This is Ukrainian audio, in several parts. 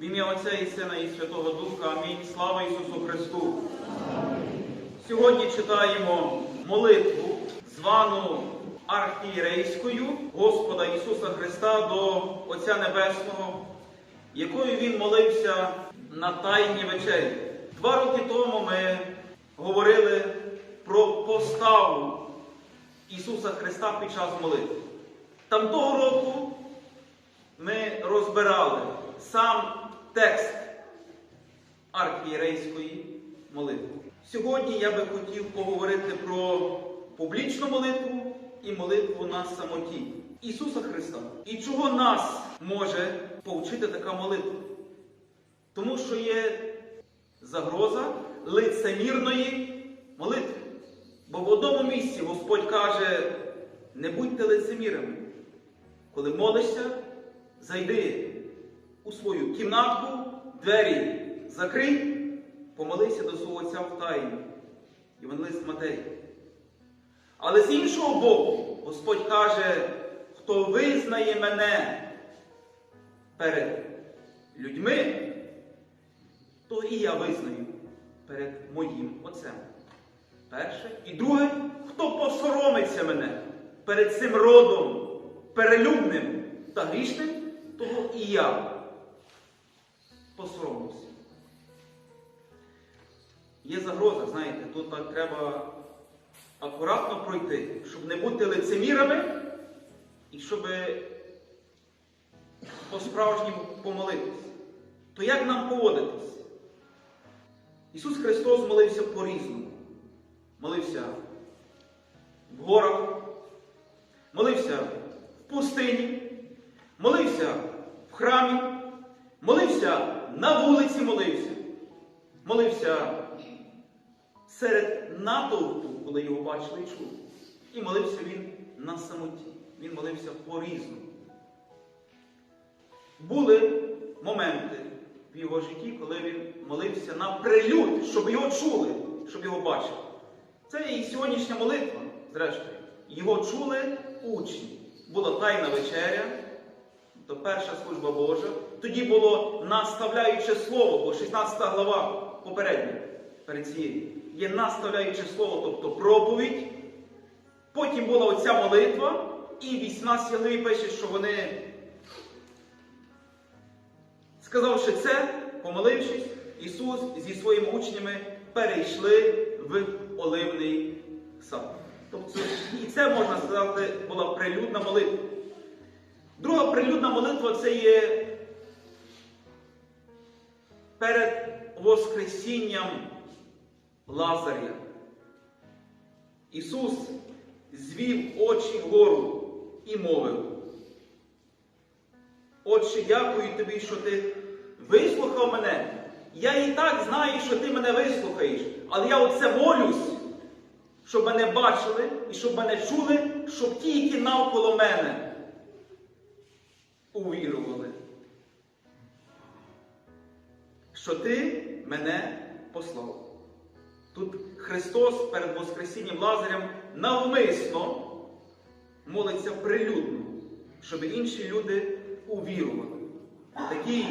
В ім'я Отця і Сина і Святого Духа. Амінь. Слава Ісусу Христу! Сьогодні читаємо молитву, звану архієрейською Господа Ісуса Христа до Отця Небесного, якою Він молився на Тайній вечері. Два роки тому ми говорили про поставу Ісуса Христа під час молитви. Там того року ми розбирали сам текст архієрейської молитви. Сьогодні я би хотів поговорити про публічну молитву і молитву на самоті Ісуса Христа. І чого нас може повчити така молитва? Тому що є загроза лицемірної молитви. Бо в одному місці Господь каже, не будьте лицемірами. Коли молишся, зайди у свою кімнатку, двері закрий, помолися до свого Отця в тайні. Євангелист Матей. Але з іншого боку, Господь каже, хто визнає мене перед людьми, то і я визнаю перед моїм Отцем. Перше. І друге, хто посоромиться мене перед цим родом перелюбним та грішним, того і я посоромлюся. Є загроза, знаєте, тут так треба акуратно пройти, щоб не бути лицемірами і щоб по-справжньому помолитись. То як нам поводитись? Ісус Христос молився по-різному. Молився в горах, молився в пустині, молився в храмі, молився на вулиці, молився, молився серед натовпу, коли його бачили і чули. І молився він на самоті. Він молився по-різному. Були моменти в його житті, коли він молився на прилюд, щоб його чули, щоб його бачили. Це і сьогоднішня молитва, зрештою. Його чули учні. Була тайна вечеря, перша служба Божа. Тоді було наставляюче слово, бо 16 глава попередня перед цією. Є наставляюче слово, тобто проповідь. Потім була оця молитва, і 18 главі пише, що вони, сказавши це, помолившись, Ісус зі своїми учнями перейшли в Оливний сад. Тобто, і це, можна сказати, була прилюдна молитва. Прилюдна молитва це є перед Воскресінням Лазаря. Ісус звів очі вгору і мовив. Отче, дякую тобі, що ти вислухав мене. Я і так знаю, що ти мене вислухаєш, але я оце молюсь, щоб мене бачили і щоб мене чули, щоб ті, які навколо мене увірували, що ти мене послав. Тут Христос перед Воскресінням Лазарем навмисно молиться прилюдно, щоб інші люди увірували. Такий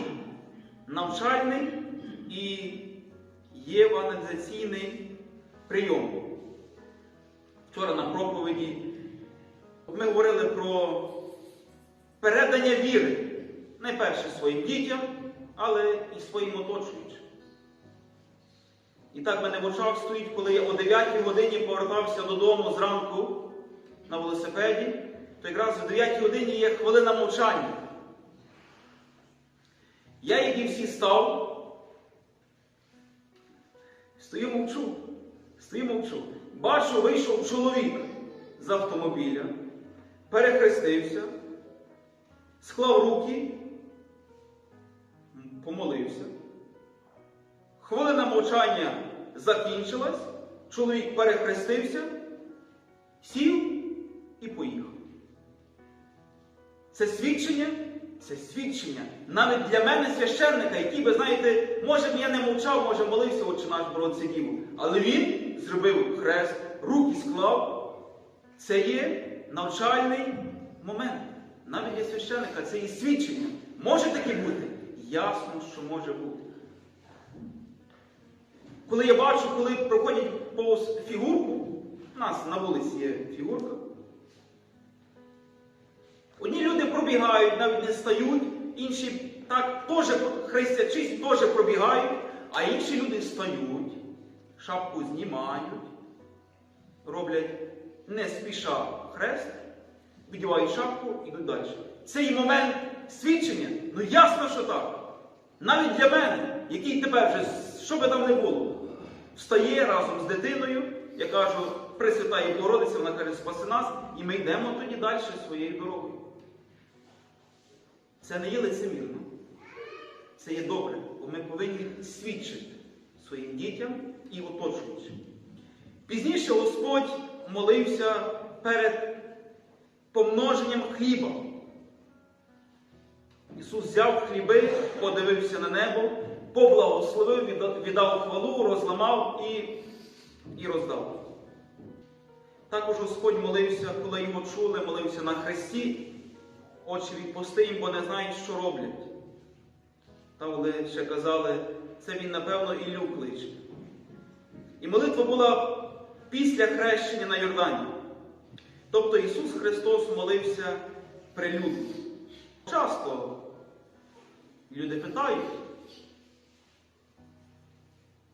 навчальний і євангелізаційний прийом. Вчора на проповіді ми говорили про передання віри найперше своїм дітям, але і своїм оточуючим. І так мене в очах стоїть, коли я о 9 годині повертався додому зранку на велосипеді, то якраз о 9 годині є хвилина мовчання. Я, як і всі став, стою мовчу, стою мовчу. Бачу, вийшов чоловік з автомобіля, перехрестився, склав руки, помолився. Хвилина мовчання закінчилась, чоловік перехрестився, сів і поїхав. Це свідчення, це свідчення навіть для мене священника, який би, знаєте, може б я не мовчав, може молився, отче наш Боронце Діву. Але він зробив хрест, руки склав. Це є навчальний момент. Навіть для священника це є свідчення. Може таке бути? ясно, що може бути. Коли я бачу, коли проходять повз фігурку, у нас на вулиці є фігурка. Одні люди пробігають, навіть не стають, інші так теж хрестячись, теж пробігають, а інші люди стають, шапку знімають, роблять не спіша хрест, відівають шапку і йдуть далі. Цей момент свідчення, ну ясно, що так. Навіть для мене, який тепер вже, що би там не було, встає разом з дитиною, я кажу, Пресвятає Богородиця, вона каже, спаси нас, і ми йдемо тоді далі своєю дорогою. Це не є лицемірно. Це є добре, бо ми повинні свідчити своїм дітям і оточуючим. Пізніше Господь молився перед помноженням хліба. Ісус взяв хліби, подивився на небо, поблагословив, віддав хвалу, розламав і, і роздав. Також Господь молився, коли його чули, молився на хресті, очі відпусти їм, бо не знають, що роблять. Та коли ще казали, це він, напевно, Іллю кличе. І молитва була після хрещення на Йордані. Тобто Ісус Христос молився прилюдно. Часто люди питають,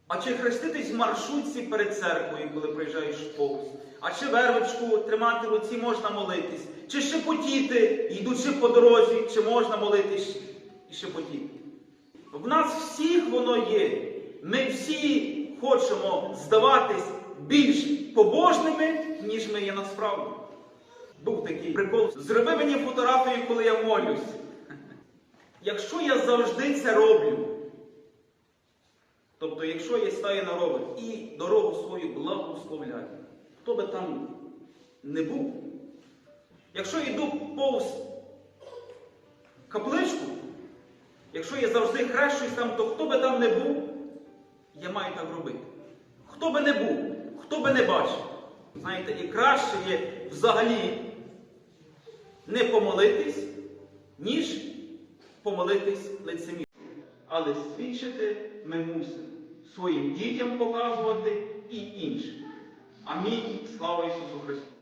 а чи хреститись в маршрутці перед церквою, коли приїжджаєш повз? А чи вервочку тримати в руці можна молитись? Чи шепотіти, йдучи по дорозі, чи можна молитись і шепотіти? В нас всіх воно є. Ми всі хочемо здаватись більш побожними, ніж ми є насправді. Був такий прикол. Зроби мені фотографію, коли я молюсь. Якщо я завжди це роблю, тобто, якщо я стаю на ровер і дорогу свою благословляю, хто би там не був, якщо йду повз капличку, якщо я завжди хрещусь там, то хто би там не був, я маю так робити. Хто би не був, хто би не бачив. Знаєте, і краще є взагалі не помолитись, ніж помолитись лицемірно. Але свідчити ми мусимо своїм дітям показувати і іншим. Амінь. Слава Ісусу Христу!